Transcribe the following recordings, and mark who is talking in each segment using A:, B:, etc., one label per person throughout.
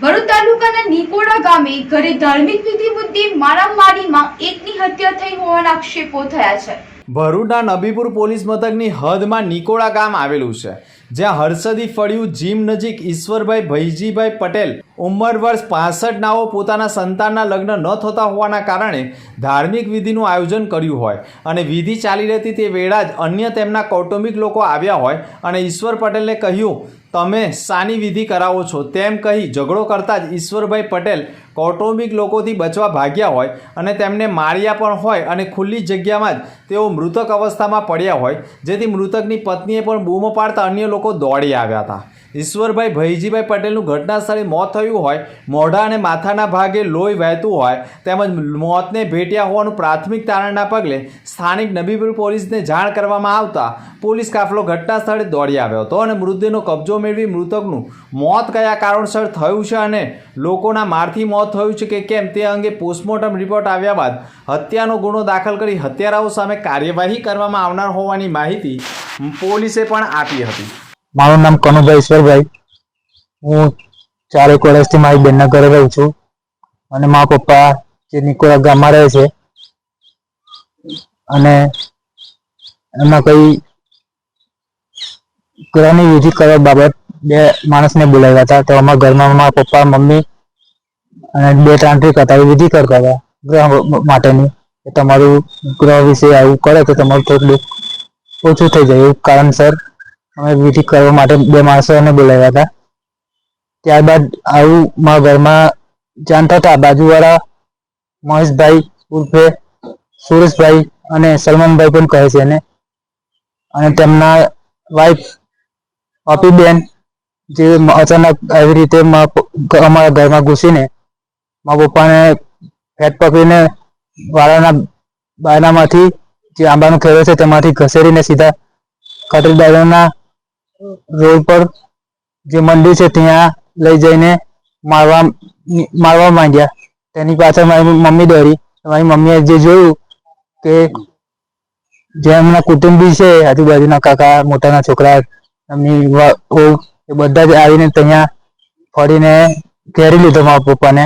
A: ભરૂચ તાલુકાના નિકોડા ગામે ઘરે ધાર્મિક વિધિ મુદ્દે મારામારીમાં એકની હત્યા થઈ હોવાના આક્ષેપો થયા છે.
B: ભરૂચના નબીપુર પોલીસ મથકની હદમાં નિકોડા ગામ આવેલું છે, જ્યાં હર્ષદી ફળિયું જીમ નજીક ઈશ્વરભાઈ ભૈજીભાઈ પટેલ ઉંમર વર્ષ પાસઠ નાઓ પોતાના સંતાનના લગ્ન ન થતા હોવાના કારણે ધાર્મિક વિધિનું આયોજન કર્યું હોય અને વિધિ ચાલી રહેતી તે વેળા જ અન્ય તેમના કૌટુંબિક લોકો આવ્યા હોય અને ઈશ્વર પટેલને કહ્યું તમે સાની વિધિ કરાવો છો તેમ કહી ઝઘડો કરતા જ ઈશ્વરભાઈ પટેલ કૌટુંબિક લોકોથી બચવા ભાગ્યા હોય અને તેમને માર્યા પણ હોય અને ખુલ્લી જગ્યામાં જ તેઓ મૃતક અવસ્થામાં પડ્યા હોય, જેથી મૃતકની પત્નીએ પણ બૂમો પાડતા અન્ય લોકો દોડી આવ્યા હતા. ઈશ્વરભાઈ ભૈજીભાઈ પટેલનું ઘટના સ્થળે મોત થયું હોય, મોઢા અને માથાના ભાગે લોહી વહેતું હોય, તેમજ મોતને ભેટ્યા હોવાનું પ્રાથમિક તારણના પગલે સ્થાનિક નબીપુર પોલીસને જાણ કરવામાં આવતા પોલીસ કાફલો ઘટના સ્થળે દોડી આવ્યો હતો અને મૃતદેહનો કબજો મેળવી મૃતકનું મોત કયા કારણસર થયું છે અને લોકોના મારથી મોત થયું છે કે કેમ? તે અંગે પોસ્ટમોર્ટમ રિપોર્ટ આવ્યા બાદ હત્યાનો ગુનો દાખલ કરી હત્યારાઓ સામે કાર્યવાહી કરવામાં આવનાર હોવાની માહિતી પોલીસે પણ આપી હતી.
C: મારું નામ કનુભાઈ ઈશ્વરભાઈ. હું ચારેક વર્ષથી મારી બેનના ઘરે રહું છું અને મારા પપ્પા જે નિકોરા ગામમાં રહે છે અને એમાં કઈ ગ્રહની વિધિ કરવા બાબત બે માણસને બોલાવ્યા હતા. તો અમારા ઘરમાં મારા પપ્પા, મમ્મી અને બે તાંત્રિક હતા એ વિધિ કરતા હતા, ગ્રહ માટેની. તમારું ગ્રહ વિશે આવું કરે તો તમારું થોડું ઓછું થઈ જાય, એવું કારણસર અમે વિધિ કરવા માટે બે માણસોને બોલાવ્યા હતા. ત્યારબાદ આવું મારા ઘરમાં જાણતા હતા, બાજુવાળા મહેશભાઈ ઉર્ફે સુરેશભાઈ અને સલમાનભાઈ પણ કહે છે એને. અને તેમના વાઈફ અપીબેન, જે અચાનક આવી રીતે અમારા ઘરમાં ઘૂસીને મારા પપ્પાને ફેટ પકડીને વાળાના બાયનામાંથી જે આંબાનું ખેડો છે તેમાંથી ઘસેડીને સીધા કતરીદારોના રોડ પર જે મંદિર છે ત્યાં લઈ જઈને મારવા મારવા માંડ્યા. તેની પાછળ મારી મમ્મી દોડી. મારી મમ્મીએ જે જોયું કે જે એમના કુટુંબી છે, આજુબાજુના કાકા, મોટાના છોકરા, એમની બધા જ આવીને ત્યાં ફરીને ઘેરી લીધો મારા પપ્પાને.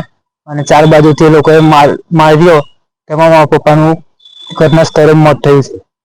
C: અને ચાર બાજુથી એ લોકોએ માર માર્યો. તેમાં મારા પપ્પાનું ઘટના સ્થળે મોત થયું છે.